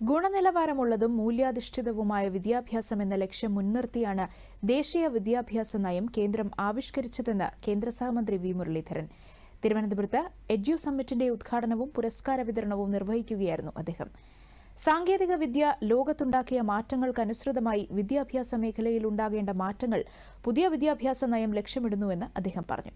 ഗുണനിലവാരമുള്ളതും മൂല്യാധിഷ്ഠിതവുമായ വിദ്യാഭ്യാസം എന്ന ലക്ഷ്യം മുൻനിർത്തിയാണ് ദേശീയ വിദ്യാഭ്യാസ നയം കേന്ദ്രം ആവിഷ്കരിച്ചതെന്ന് കേന്ദ്ര സഹമന്ത്രി വി മുരളീധരൻ. തിരുവനന്തപുരത്ത് എഡ്യു സമ്മിറ്റിന്റെ ഉദ്ഘാടനവും പുരസ്കാര വിതരണവും നിർവഹിക്കുകയായിരുന്നു അദ്ദേഹം. സാങ്കേതിക വിദ്യ ലോകത്തുണ്ടാക്കിയ മാറ്റങ്ങൾക്കനുസൃതമായി വിദ്യാഭ്യാസ മേഖലയിൽ ഉണ്ടാകേണ്ട മാറ്റങ്ങൾ പുതിയ വിദ്യാഭ്യാസ നയം ലക്ഷ്യമിടുന്നുവെന്ന് അദ്ദേഹം പറഞ്ഞു.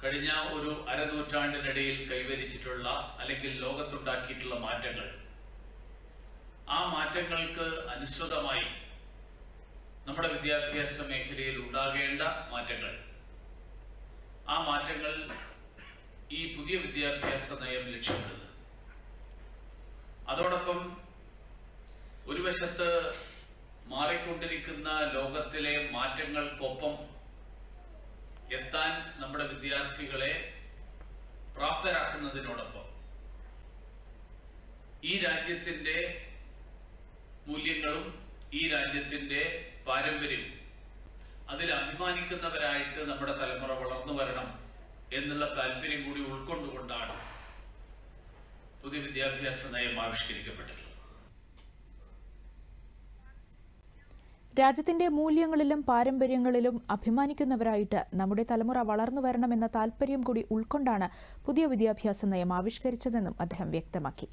കഴിഞ്ഞ ഒരു അരനൂറ്റാണ്ടിനിടയിൽ കൈവരിച്ചിട്ടുള്ള അല്ലെങ്കിൽ ലോകത്തുണ്ടാക്കിയിട്ടുള്ള മാറ്റങ്ങൾ. ആ മാറ്റങ്ങൾക്ക് അനുസൃതമായി നമ്മുടെ വിദ്യാഭ്യാസ മേഖലയിൽ ഉണ്ടാകേണ്ട മാറ്റങ്ങൾ. ആ മാറ്റങ്ങൾ ഈ പുതിയ വിദ്യാഭ്യാസ നയം ലക്ഷ്യമിടുന്നത് അതോടൊപ്പം ഒരു വശത്ത് മാറിക്കൊണ്ടിരിക്കുന്ന ലോകത്തിലെ മാറ്റങ്ങൾക്കൊപ്പം എത്താൻ നമ്മുടെ വിദ്യാർത്ഥികളെ പ്രാപ്തരാക്കുന്നതിനോടൊപ്പം ഈ രാജ്യത്തിന്റെ മൂല്യങ്ങളും ഈ രാജ്യത്തിന്റെ പാരമ്പര്യവും അതിൽ അഭിമാനിക്കുന്നവരായിട്ട് നമ്മുടെ തലമുറ വളർന്നു വരണം എന്നുള്ള താല്പര്യം കൂടി ഉൾക്കൊണ്ടുകൊണ്ടാണ് പുതിയ വിദ്യാഭ്യാസ നയം ആവിഷ്കരിക്കപ്പെട്ടിട്ടുള്ളത് രാജ്യത്തിന്റെ മൂല്യങ്ങളിലും പാരമ്പര്യങ്ങളിലും അഭിമാനിക്കുന്നവരായിട്ട് നമ്മുടെ തലമുറ വളർന്നു വരണമെന്ന താൽപര്യം കൂടി ഉൾക്കൊണ്ടാണ് പുതിയ വിദ്യാഭ്യാസ നയം ആവിഷ്കരിച്ചതെന്നും അദ്ദേഹം വ്യക്തമാക്കി.